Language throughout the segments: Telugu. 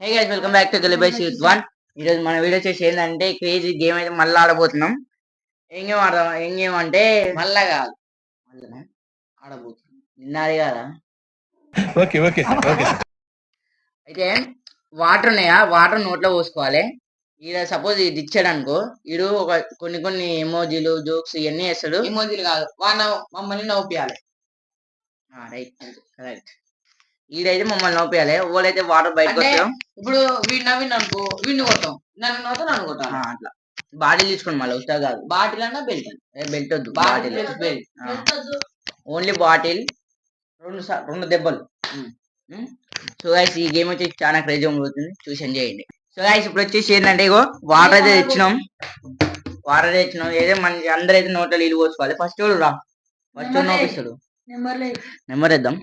Hey guys welcome back to గెలిబై seat one ఈరోజు మన వీడియో చేసి ఏంటంటే క్రేజీ గేమ్ అయితే మళ్ళీ ఆడబోతున్నాం ఏం గేమ్ ఆడదాం? ఏం గేమ్ అంటే మళ్ళా కాదు మళ్ళా ఆడబోతున్నాం. నిన్నది కదా? Okay okay okay. అయితే వాటర్ ఉన్నాయా? వాటర్ నోట్లో పోసుకోవాలి. ఈడ సపోజ్ ఇది ఇచ్చాడు అనుకో ఈడు ఒక కొన్ని కొన్ని ఎమోజీలు జోక్స్ ఇవన్నీ వేస్తాడు. ఎమోజీలు కాదు. వాన మమ్మల్ని నవ్వుపియాలి. రైట్ కరెక్ట్ ఈడైతే మమ్మల్ని నవ్వుయాలి ఓళ్ళైతే వాటర్ బయటకు వస్తాం ఇప్పుడు వీడు నవ్విండు అనుకో వీడిని కొట్టాం నన్ను నవ్వుతా నన్ను కొట్టాలి ఆ, అట్లా. బాడీ తీసుకోండి మళ్ళీ ఉస్తా కాదు. బాటిల్ అన్నా బెల్ట్. బెల్ట్ వద్దు bottle bottle. Belt only bottle రెండు రెండు దెబ్బలు. సో గైస్ ఈ గేమ్ వచ్చి చాలా క్రేజ్ అవుతుంది చూసి ఎంజాయ్ చేయండి. సో గైస్ ఇప్పుడు వచ్చేసి ఏంటంటే ఇగో వాటర్ అయితే తెచ్చినాం. వాటర్ తెచ్చినాం. ఏదో మన అందరూ అయితే నోట్లో నీళ్ళు పోసుకోవాలి. ఫస్ట్ రా. ఫస్ట్ నోపిస్తాడు. నెంబర్ ఇద్దాం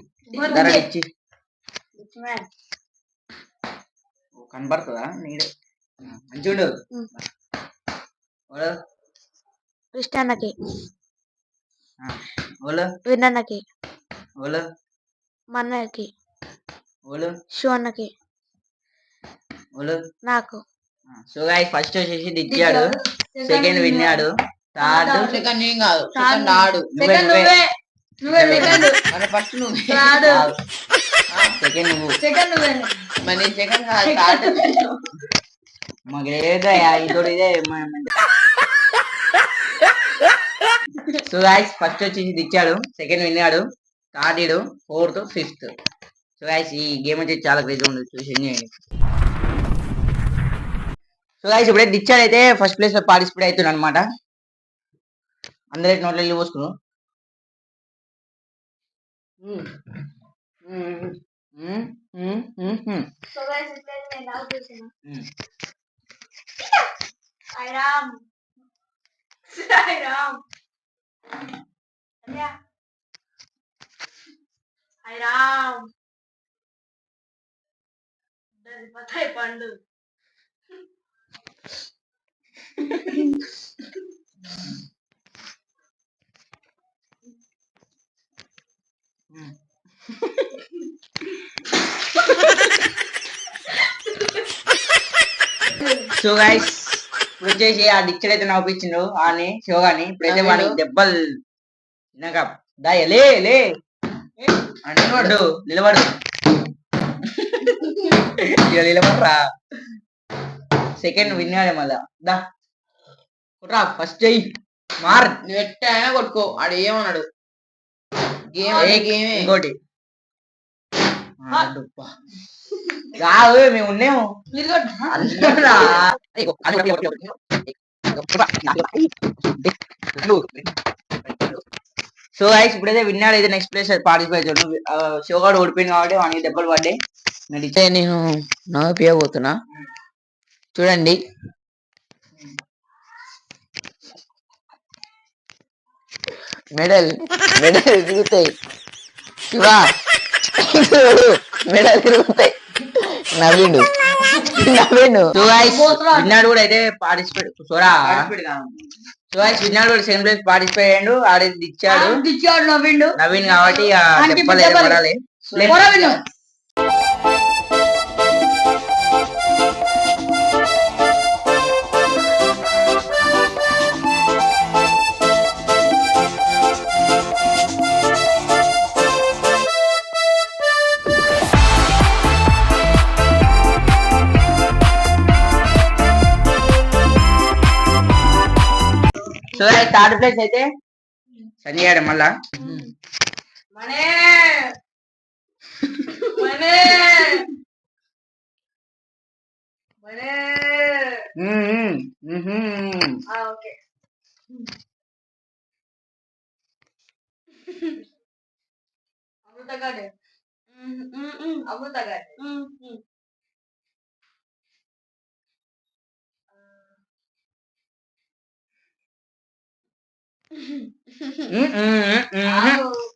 ధర ఇచ్చి ఓ, కనపడుతుందా నీడే మంచిగా ఉండు. ఓలో. కృష్ణన్నకి. ఓలో. విన్నన్నకి. ఓలో. మన్నకి ఓలో. షో అన్నకి ఓలో. నాకు. సో గైస్ ఫస్ట్ వచ్చేసి ఇచ్చాడు సెకండ్ విన్నాడు. థర్డ్. సెకండ్ ఏం కాదు. సెకండ్ ఆడు నువ్వే నువ్వే. ఫస్ట్ నువ్వు సెకండ్ నువ్వు. మరి మాకు లేదా ఇదోడు ఇదే సో గాయస్ ఫస్ట్ వచ్చేసి ఇచ్చాడు సెకండ్ విన్నాడు థర్డ్ ఇడు ఫోర్త్ ఫిఫ్త్ సో గాయస్ ఈ గేమ్ వచ్చి చాలా క్రేజ్ ఉంది చూసి ఎంజాయ్ చేయండి. సో గాయస్ ఇప్పుడైతే ఇచ్చాడు అయితే ఫస్ట్ ప్లేస్లో పార్టిసిపేట్ అవుతున్నాడు అనమాట అందరైతే నోట్లో వెళ్ళి పోసుకున్నాం సాయిరామ్ సాయిరామ్ సాయిరామ్ పతాయి పండు సో గైస్ ఇప్పుడు వచ్చేసి ఆ డిక్చర్ అయితే అని శివగాని ఇప్పుడైతే వాడికి దెబ్బలు తినక లే లే. నిలబడు. నిలబడరా. సెకండ్ విన్నాడే మళ్ళా. దా. కుట్రా ఫస్ట్ చెయ్యి. మార్. నువ్వు ఎట్టయినా కొట్టుకో. ఆడు ఏమన్నాడు? గేమ్ ఏ అంటే గేమే. ఇంకోటి. మేము ఉన్నాము. సో గైస్ ఇప్పుడైతే విన్నాడు అయితే నెక్స్ట్ ప్లేస్ పార్టిసిపేట్ షోగాడు ఓడిపోయింది కాబట్టి వానికి దెబ్బలు పడ్డాయి. నేను నవ్వుపియబోతున్నా చూడండి. మెడల్ మెడల్ తిరుగుతాయి శివా. మెడల్ తిరుగుతాయి నవ్విండు. నవ్విండు. విన్నాడు కూడా అయితే పార్టిసిపేట్ సోరా సో గైస్ విన్నాడు కూడా సెకండ్ ప్లేస్ పార్టిసిపేట్ అయ్యాడు. ఆడేది ఇచ్చాడు. ఇచ్చాడు నవ్విండు. నవీన్ కాబట్టి ఆ అంటే దెబ్బలు అయితే దెబ్బలు. పడాలి పోరా విను. సో గైస్ థర్డ్ ప్లేస్ అయితే సంజయ్ మళ్ళా మనే మనే మనే మ్మ్, మ్మ్, మ్మ్. ఆ okay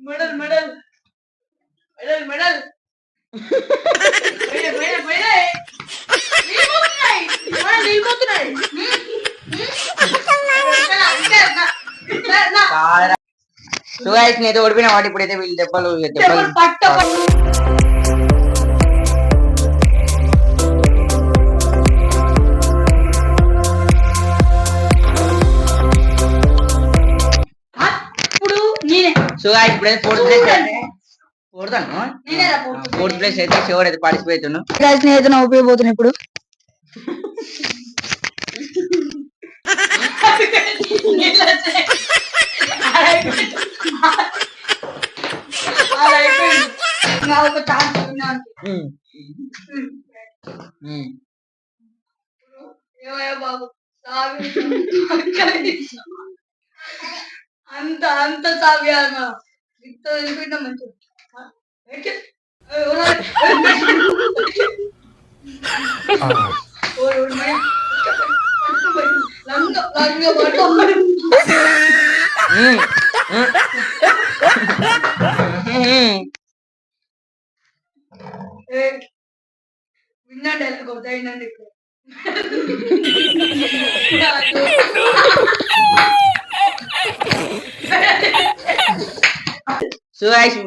medal medal medal medal so అయితే ఓడిపోయిన వాడు ఇప్పుడైతే వీళ్ళు దెబ్బలు దెబ్బలు. సో ఫోర్త్ ప్లేస్ అయితే పోడతాను ఫోర్త్ ప్లేస్ అయితే షోర్ అయితే పార్టిసిపేట్ స్నేహితున్నా ఉపయోగపోతున్నా ఇప్పుడు. బాబు? అంత అంత కావ్యాలు ఇంత వెళ్ళిపోయినా మంచిది విన్నాడు వెళ్ళకూడదు అయినందుకు సురేష్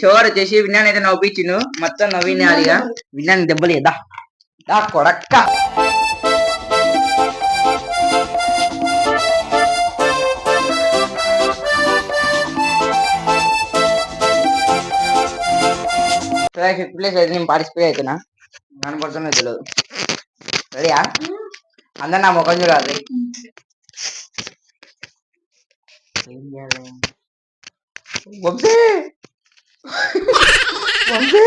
షోర్ వచ్చేసి విన్నాను అయితే నవ్వించును మొత్తం నవ్వినాలిగా విన్నాను. దెబ్బలేదా దా కొడక్క. ఫిఫ్త్ ప్లేస్ అయితే నేను పార్టిసిపేట్ అవుతున్నా నన్ను తెలియదు. అందరు నా ముఖం చూడాలి. ఏం చేయాలి Vamshi Vamshi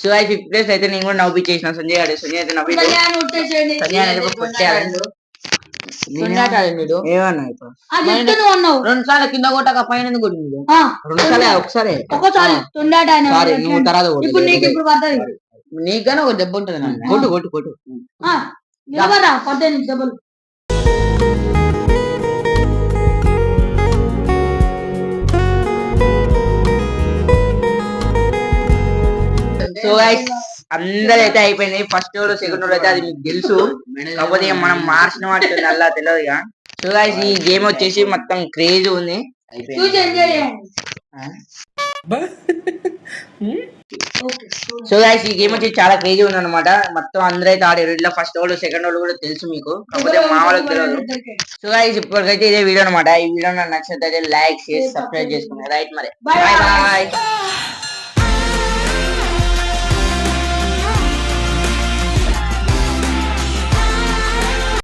so I fifth place అయితే నేను కూడా నవ్వు చేసిన సంజయ్ గారు సంజయ్ అయితే నవ్వి. సంజయ్ అనేది కొట్టేయాలి రెండు సార్లు కింద కొట్టక పైన కొట్టింది రెండు ఒకసారి. ఒకసారి నీకు నీకన్నా దెబ్బ ఉంటుంది కొట్టు కొట్టు కొట్టు. దెబ్బలు. So guys, అందరు అయితే అయిపోయింది. ఫస్ట్ ఓవర్ సెకండ్ ఓవర్ అయితే అది మీకు తెలుసు. కాకపోతే మనం మార్చిన వాటి అలా తెలియదు ఇక. సో గైస్ ఈ గేమ్ వచ్చేసి మొత్తం క్రేజ్ ఉంది. సో గైస్ ఈ గేమ్ వచ్చి చాలా క్రేజీ ఉంది అనమాట మొత్తం అందరూ అయితే ఆడారు ఇట్లా ఫస్ట్ ఓవర్ సెకండ్ ఓవర్ కూడా తెలుసు మీకు. కాకపోతే మా వాళ్ళకి తెలియదు. సో గైస్ ఇప్పటికైతే ఇదే వీడియో అనమాట ఈ వీడియో నాకు నచ్చినట్లయితే లైక్ చేసి సబ్స్క్రైబ్ చేసుకోండి రైట్ మరి. బాయ్. బాయ్